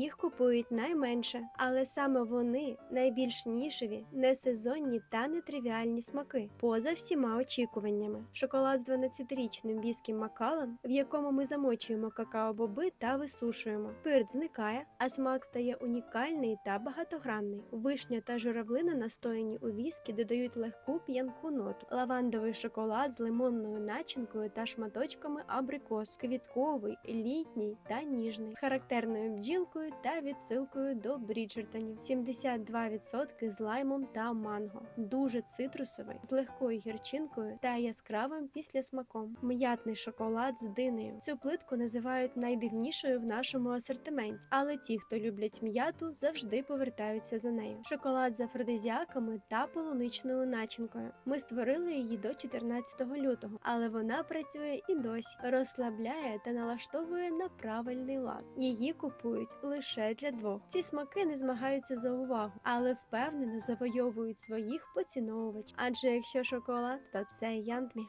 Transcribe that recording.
їх купують найменше, але саме вони найбільш нішеві, несезонні та нетривіальні смаки, поза всіма очікуваннями. Шоколад з 12-річним віскі Макалан, в якому ми замочуємо какао-боби та висушуємо. Спирт зникає, а смак стає унікальний та багатогранний. Вишня та журавлина настояні у віскі додають легку п'янку ноту. Лавандовий шоколад з лимонною начинкою та шматочками абрикос, квітковий, літній та ніжний, з характерною бджілкою та відсилкою до Бріджертонів. 72% з лаймом та манго, дуже цитрусовий, з легкою гірчинкою та яскравим післясмаком. М'ятний шоколад з динею. Цю плитку називають найдивнішою в нашому асортименті, але ті, хто люблять м'яту, завжди повертаються за нею. Шоколад з афродизіаками та полуничною начинкою. Ми створили її до 14 лютого, але вона працює і досі, розслабляє та налаштовує на правильний лад. Її купують лише для двох. Ці смаки не змагаються за увагу, але впевнено завойовують своїх поціновувачів. Адже якщо шоколад, то це Янтмі.